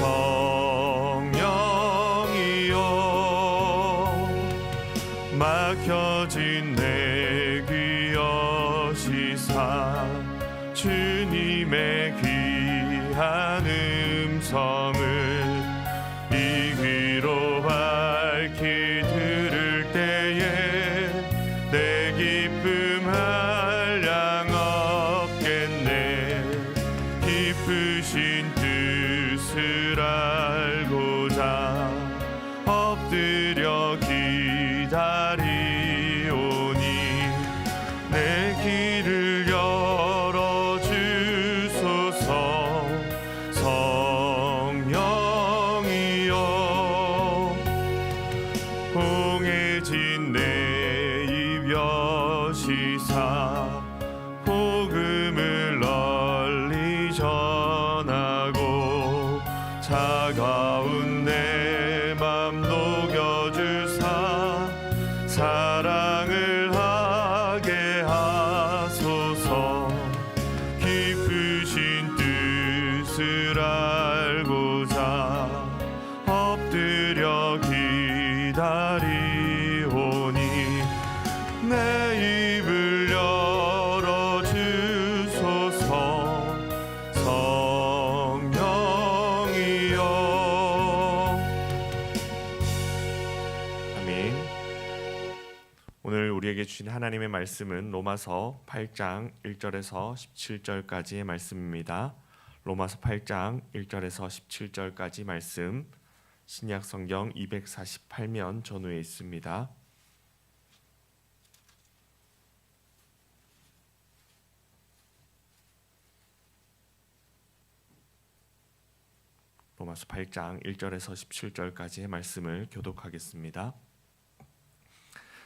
성령이여 막혀진 주신 하나님의 말씀은 로마서 8장 1절에서 17절까지의 말씀입니다. 로마서 8장 1절에서 17절까지 말씀 신약 성경 248면 전후에 있습니다. 로마서 8장 1절에서 17절까지의 말씀을 교독하겠습니다.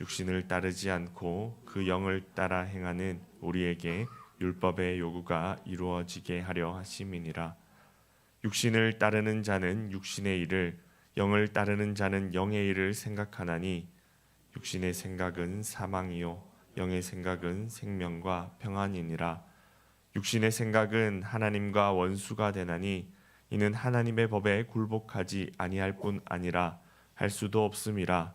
육신을 따르지 않고 그 영을 따라 행하는 우리에게 율법의 요구가 이루어지게 하려 하심이니라. 육신을 따르는 자는 육신의 일을 영을 따르는 자는 영의 일을 생각하나니 육신의 생각은 사망이요 영의 생각은 생명과 평안이니라. 육신의 생각은 하나님과 원수가 되나니 이는 하나님의 법에 굴복하지 아니할 뿐 아니라 할 수도 없음이라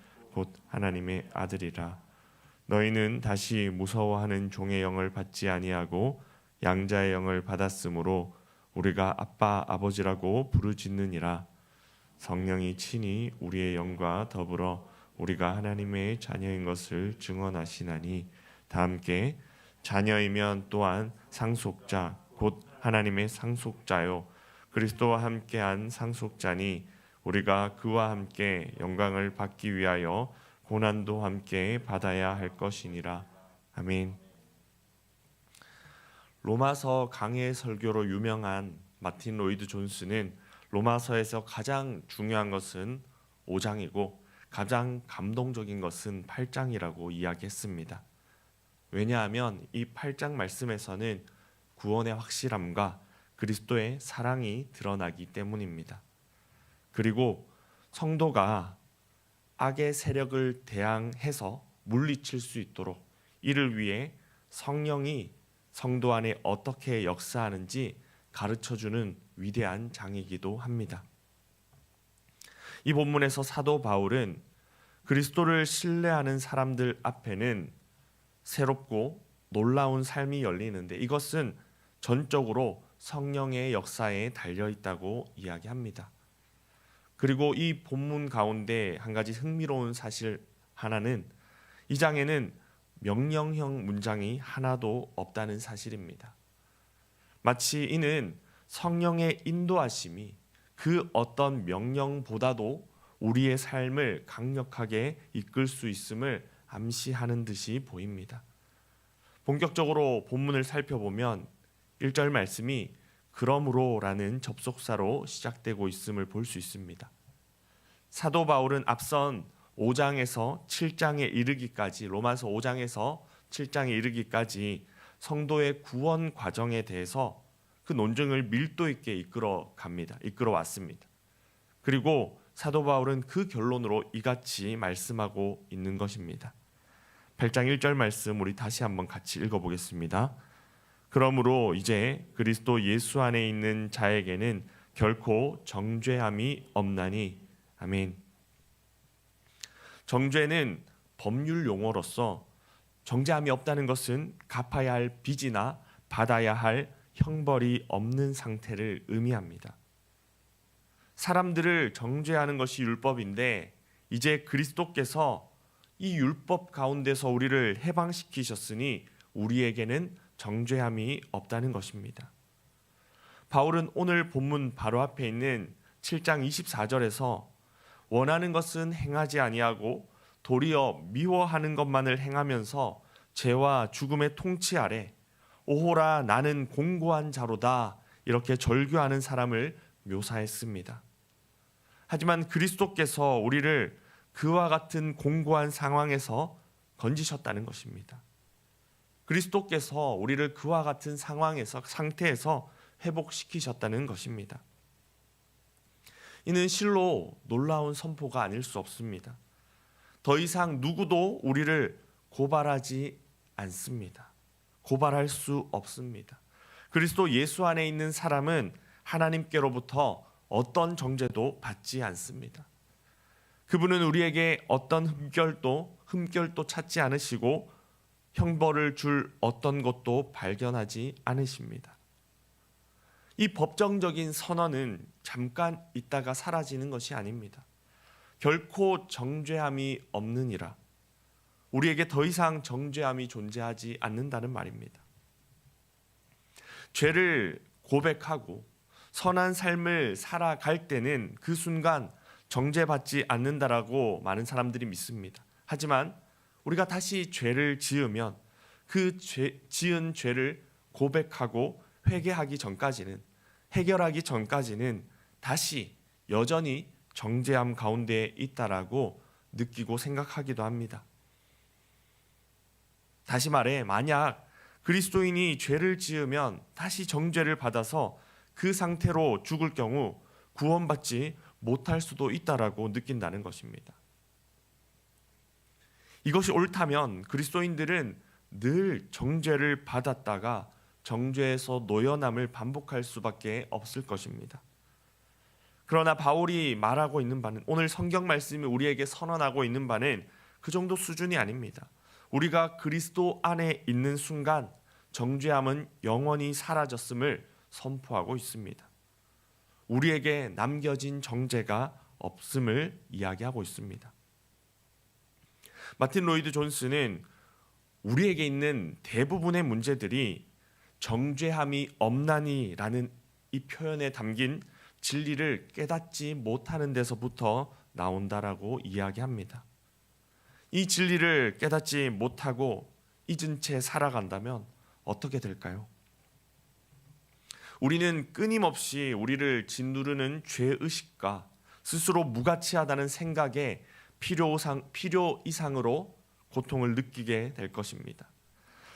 곧 하나님의 아들이라. 너희는 다시 무서워하는 종의 영을 받지 아니하고 양자의 영을 받았으므로 우리가 아빠 아버지라고 부르짖느니라. 성령이 친히 우리의 영과 더불어 우리가 하나님의 자녀인 것을 증언하시나니 다 함께 자녀이면 또한 상속자 곧 하나님의 상속자요. 그리스도와 함께한 상속자니 우리가 그와 함께 영광을 받기 위하여 고난도 함께 받아야 할 것이니라 아멘. 로마서 강해 설교로 유명한 마틴 로이드 존스는 로마서에서 가장 중요한 것은 5장이고 가장 감동적인 것은 8장이라고 이야기했습니다. 왜냐하면 이 8장 말씀에서는 구원의 확실함과 그리스도의 사랑이 드러나기 때문입니다. 그리고 성도가 악의 세력을 대항해서 물리칠 수 있도록 이를 위해 성령이 성도 안에 어떻게 역사하는지 가르쳐 주는 위대한 장이기도 합니다. 이 본문에서 사도 바울은 그리스도를 신뢰하는 사람들 앞에는 새롭고 놀라운 삶이 열리는데 이것은 전적으로 성령의 역사에 달려 있다고 이야기합니다. 그리고 이 본문 가운데 한 가지 흥미로운 사실 하나는 이 장에는 명령형 문장이 하나도 없다는 사실입니다. 마치 이는 성령의 인도하심이 그 어떤 명령보다도 우리의 삶을 강력하게 이끌 수 있음을 암시하는 듯이 보입니다. 본격적으로 본문을 살펴보면 1절 말씀이 그러므로라는 접속사로 시작되고 있음을 볼 수 있습니다. 사도 바울은 앞선 5장에서 7장에 이르기까지 로마서 5장에서 7장에 이르기까지 성도의 구원 과정에 대해서 그 논증을 밀도 있게 이끌어 갑니다. 이끌어 왔습니다. 그리고 사도 바울은 그 결론으로 이같이 말씀하고 있는 것입니다. 8장 1절 말씀 우리 다시 한번 같이 읽어 보겠습니다. 그러므로 이제 그리스도 예수 안에 있는 자에게는 결코 정죄함이 없나니 아멘. 정죄는 법률 용어로서 정죄함이 없다는 것은 갚아야 할 빚이나 받아야 할 형벌이 없는 상태를 의미합니다. 사람들을 정죄하는 것이 율법인데 이제 그리스도께서 이 율법 가운데서 우리를 해방시키셨으니 우리에게는 정죄함이 없다는 것입니다. 바울은 오늘 본문 바로 앞에 있는 7장 24절에서 원하는 것은 행하지 아니하고 도리어 미워하는 것만을 행하면서 죄와 죽음의 통치 아래 오호라 나는 공고한 자로다 이렇게 절규하는 사람을 묘사했습니다. 하지만 그리스도께서 우리를 그와 같은 공고한 상황에서 건지셨다는 것입니다. 그리스도께서 우리를 그와 같은 상황에서 상태에서 회복시키셨다는 것입니다. 이는 실로 놀라운 선포가 아닐 수 없습니다. 더 이상 누구도 우리를 고발하지 않습니다. 고발할 수 없습니다. 그리스도 예수 안에 있는 사람은 하나님께로부터 어떤 정죄도 받지 않습니다. 그분은 우리에게 어떤 흠결도 흠결도 찾지 않으시고 형벌을 줄 어떤 것도 발견하지 않으십니다. 이 법정적인 선언은 잠깐 있다가 사라지는 것이 아닙니다. 결코 정죄함이 없느니라. 우리에게 더 이상 정죄함이 존재하지 않는다는 말입니다. 죄를 고백하고 선한 삶을 살아갈 때는 그 순간 정죄받지 않는다라고 많은 사람들이 믿습니다. 하지만 우리가 다시 죄를 지으면 그 죄, 지은 죄를 고백하고 회개하기 전까지는 해결하기 전까지는 다시 여전히 정죄함 가운데 있다라고 느끼고 생각하기도 합니다. 다시 말해 만약 그리스도인이 죄를 지으면 다시 정죄를 받아서 그 상태로 죽을 경우 구원받지 못할 수도 있다라고 느낀다는 것입니다. 이것이 옳다면 그리스도인들은 늘 정죄를 받았다가 정죄에서 노연함을 반복할 수밖에 없을 것입니다. 그러나 바울이 말하고 있는 바는 오늘 성경 말씀이 우리에게 선언하고 있는 바는 그 정도 수준이 아닙니다. 우리가 그리스도 안에 있는 순간 정죄함은 영원히 사라졌음을 선포하고 있습니다. 우리에게 남겨진 정죄가 없음을 이야기하고 있습니다. 마틴 로이드 존스는 우리에게 있는 대부분의 문제들이 정죄함이 없나니라는 이 표현에 담긴 진리를 깨닫지 못하는 데서부터 나온다라고 이야기합니다. 이 진리를 깨닫지 못하고 잊은 채 살아간다면 어떻게 될까요? 우리는 끊임없이 우리를 짓누르는 죄 의식과 스스로 무가치하다는 생각에 필요 이상, 필요 이상으로 고통을 느끼게 될 것입니다.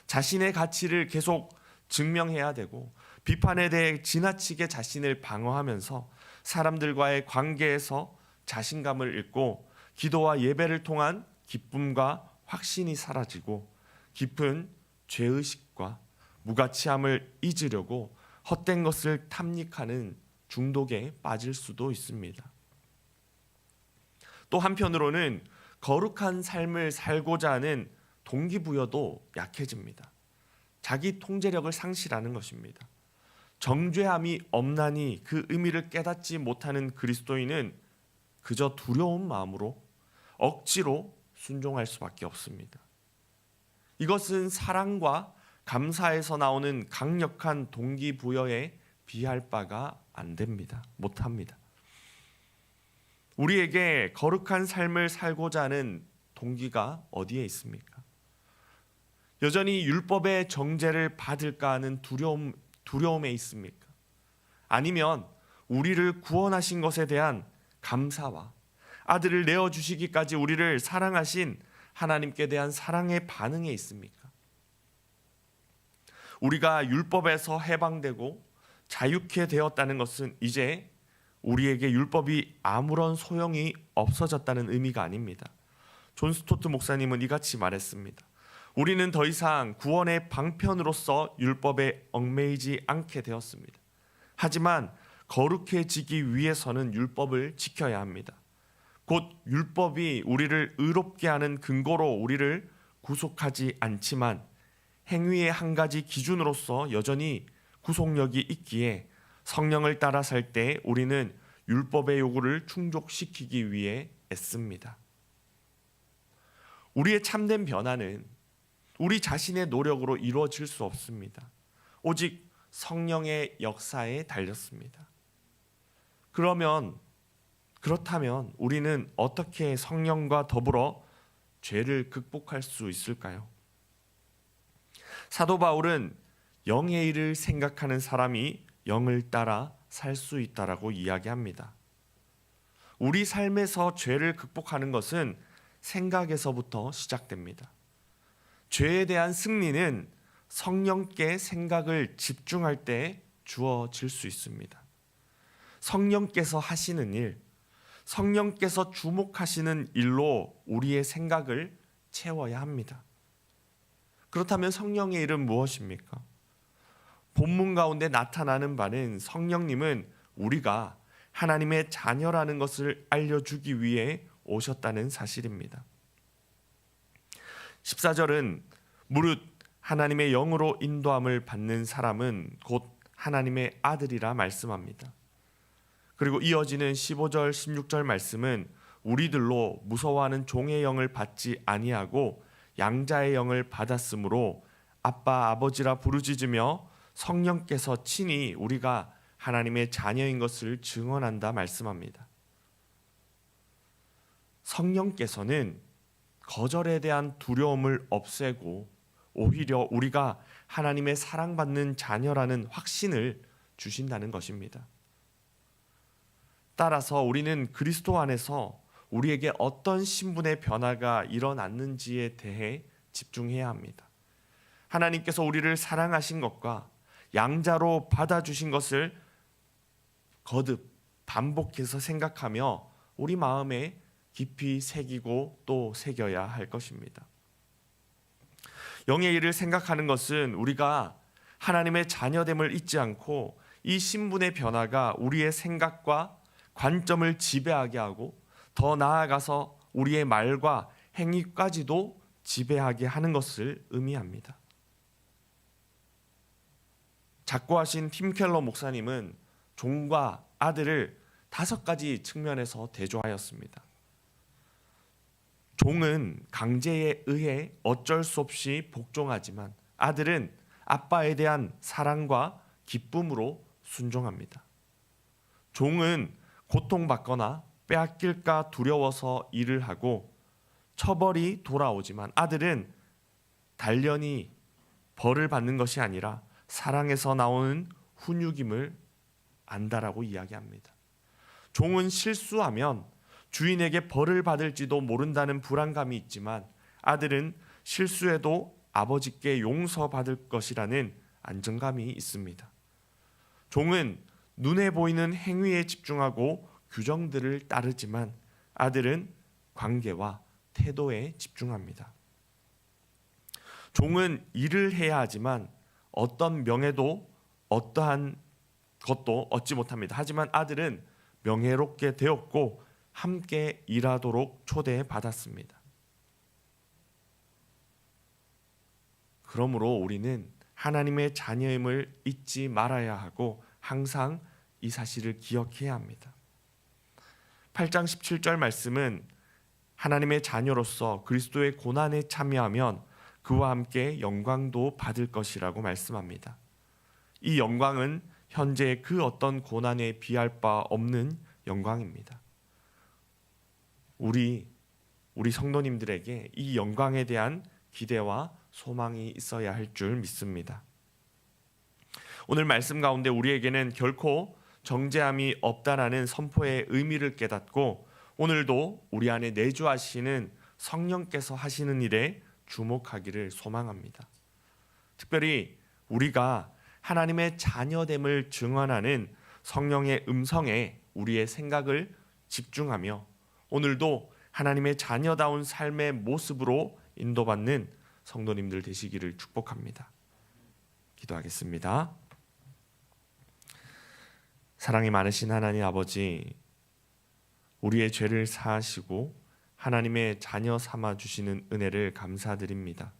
자신의 가치를 계속 증명해야 되고 비판에 대해 지나치게 자신을 방어하면서 사람들과의 관계에서 자신감을 잃고 기도와 예배를 통한 기쁨과 확신이 사라지고 깊은 죄의식과 무가치함을 잊으려고 헛된 것을 탐닉하는 중독에 빠질 수도 있습니다. 또 한편으로는 거룩한 삶을 살고자 하는 동기부여도 약해집니다. 자기 통제력을 상실하는 것입니다. 정죄함이 없나니 그 의미를 깨닫지 못하는 그리스도인은 그저 두려운 마음으로 억지로 순종할 수밖에 없습니다. 이것은 사랑과 감사에서 나오는 강력한 동기부여에 비할 바가 안 됩니다. 못 합니다. 우리에게 거룩한 삶을 살고자 하는 동기가 어디에 있습니까? 여전히 율법의 정죄를 받을까 하는 두려움 두려움에 있습니까? 아니면 우리를 구원하신 것에 대한 감사와 아들을 내어 주시기까지 우리를 사랑하신 하나님께 대한 사랑의 반응에 있습니까? 우리가 율법에서 해방되고 자유케 되었다는 것은 이제 우리에게 율법이 아무런 소용이 없어졌다는 의미가 아닙니다. 존 스토트 목사님은 이같이 말했습니다. 우리는 더 이상 구원의 방편으로서 율법에 얽매이지 않게 되었습니다. 하지만 거룩해지기 위해서는 율법을 지켜야 합니다. 곧 율법이 우리를 의롭게 하는 근거로 우리를 구속하지 않지만 행위의 한 가지 기준으로서 여전히 구속력이 있기에 성령을 따라 살 때 우리는 율법의 요구를 충족시키기 위해 애씁니다. 우리의 참된 변화는 우리 자신의 노력으로 이루어질 수 없습니다. 오직 성령의 역사에 달렸습니다. 그러면 그렇다면 우리는 어떻게 성령과 더불어 죄를 극복할 수 있을까요? 사도 바울은 영의 일을 생각하는 사람이 영을 따라 살 수 있다라고 이야기합니다. 우리 삶에서 죄를 극복하는 것은 생각에서부터 시작됩니다. 죄에 대한 승리는 성령께 생각을 집중할 때 주어질 수 있습니다. 성령께서 하시는 일, 성령께서 주목하시는 일로 우리의 생각을 채워야 합니다. 그렇다면 성령의 일은 무엇입니까? 본문 가운데 나타나는 바는 성령님은 우리가 하나님의 자녀라는 것을 알려주기 위해 오셨다는 사실입니다. 14절은 무릇 하나님의 영으로 인도함을 받는 사람은 곧 하나님의 아들이라 말씀합니다. 그리고 이어지는 15절 16절 말씀은 우리들로 무서워하는 종의 영을 받지 아니하고 양자의 영을 받았으므로 아빠 아버지라 부르짖으며 성령께서 친히 우리가 하나님의 자녀인 것을 증언한다 말씀합니다. 성령께서는 거절에 대한 두려움을 없애고 오히려 우리가 하나님의 사랑받는 자녀라는 확신을 주신다는 것입니다. 따라서 우리는 그리스도 안에서 우리에게 어떤 신분의 변화가 일어났는지에 대해 집중해야 합니다. 하나님께서 우리를 사랑하신 것과 양자로 받아주신 것을 거듭 반복해서 생각하며 우리 마음에 깊이 새기고 또 새겨야 할 것입니다. 영의 일을 생각하는 것은 우리가 하나님의 자녀됨을 잊지 않고 이 신분의 변화가 우리의 생각과 관점을 지배하게 하고 더 나아가서 우리의 말과 행위까지도 지배하게 하는 것을 의미합니다. 작고하신 팀 켈러 목사님은 종과 아들을 다섯 가지 측면에서 대조하였습니다. 종은 강제에 의해 어쩔 수 없이 복종하지만 아들은 아빠에 대한 사랑과 기쁨으로 순종합니다. 종은 고통받거나 빼앗길까 두려워서 일을 하고 처벌이 돌아오지만 아들은 단련이 벌을 받는 것이 아니라 사랑에서 나오는 훈육임을 안다라고 이야기합니다. 종은 실수하면 주인에게 벌을 받을지도 모른다는 불안감이 있지만 아들은 실수해도 아버지께 용서받을 것이라는 안정감이 있습니다. 종은 눈에 보이는 행위에 집중하고 규정들을 따르지만 아들은 관계와 태도에 집중합니다. 종은 일을 해야 하지만 어떤 명예도 어떠한 것도 얻지 못합니다. 하지만 아들은 명예롭게 되었고 함께 일하도록 초대해 받았습니다. 그러므로 우리는 하나님의 자녀임을 잊지 말아야 하고 항상 이 사실을 기억해야 합니다. 8장 17절 말씀은 하나님의 자녀로서 그리스도의 고난에 참여하면 그와 함께 영광도 받을 것이라고 말씀합니다. 이 영광은 현재 그 어떤 고난에 비할 바 없는 영광입니다. 우리 우리 성도님들에게 이 영광에 대한 기대와 소망이 있어야 할 줄 믿습니다. 오늘 말씀 가운데 우리에게는 결코 정죄함이 없다라는 선포의 의미를 깨닫고 오늘도 우리 안에 내주하시는 성령께서 하시는 일에 주목하기를 소망합니다. 특별히 우리가 하나님의 자녀됨을 증언하는 성령의 음성에 우리의 생각을 집중하며 오늘도 하나님의 자녀다운 삶의 모습으로 인도받는 성도님들 되시기를 축복합니다. 기도하겠습니다. 사랑이 많으신 하나님 아버지, 우리의 죄를 사하시고 하나님의 자녀 삼아 주시는 은혜를 감사드립니다.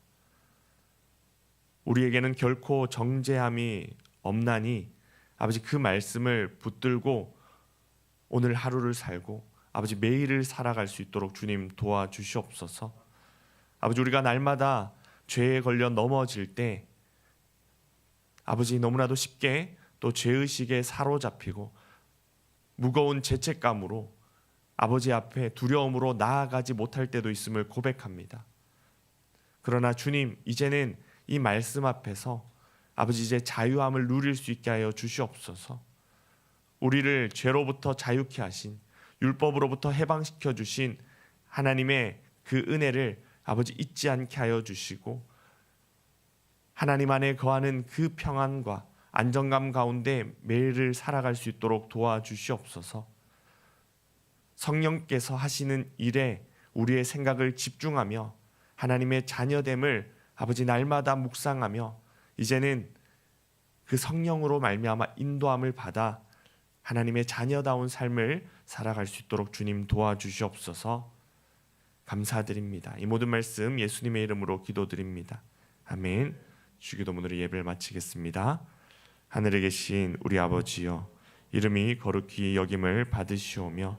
우리에게는 결코 정죄함이 없나니 아버지 그 말씀을 붙들고 오늘 하루를 살고 아버지 매일을 살아갈 수 있도록 주님 도와주시옵소서. 아버지 우리가 날마다 죄에 걸려 넘어질 때 아버지 너무나도 쉽게 또 죄의식에 사로잡히고 무거운 죄책감으로 아버지 앞에 두려움으로 나아가지 못할 때도 있음을 고백합니다. 그러나 주님 이제는 이 말씀 앞에서 아버지 이제 자유함을 누릴 수 있게 하여 주시옵소서. 우리를 죄로부터 자유케 하신 율법으로부터 해방시켜 주신 하나님의 그 은혜를 아버지 잊지 않게 하여 주시고 하나님 안에 거하는 그 평안과 안정감 가운데 매일을 살아갈 수 있도록 도와주시옵소서. 성령께서 하시는 일에 우리의 생각을 집중하며 하나님의 자녀됨을 아버지 날마다 묵상하며 이제는 그 성령으로 말미암아 인도함을 받아 하나님의 자녀다운 삶을 살아갈 수 있도록 주님 도와주시옵소서. 감사드립니다. 이 모든 말씀 예수님의 이름으로 기도드립니다. 아멘. 주기도문으로 예배를 마치겠습니다. 하늘에 계신 우리 아버지여 이름이 거룩히 여김을 받으시오며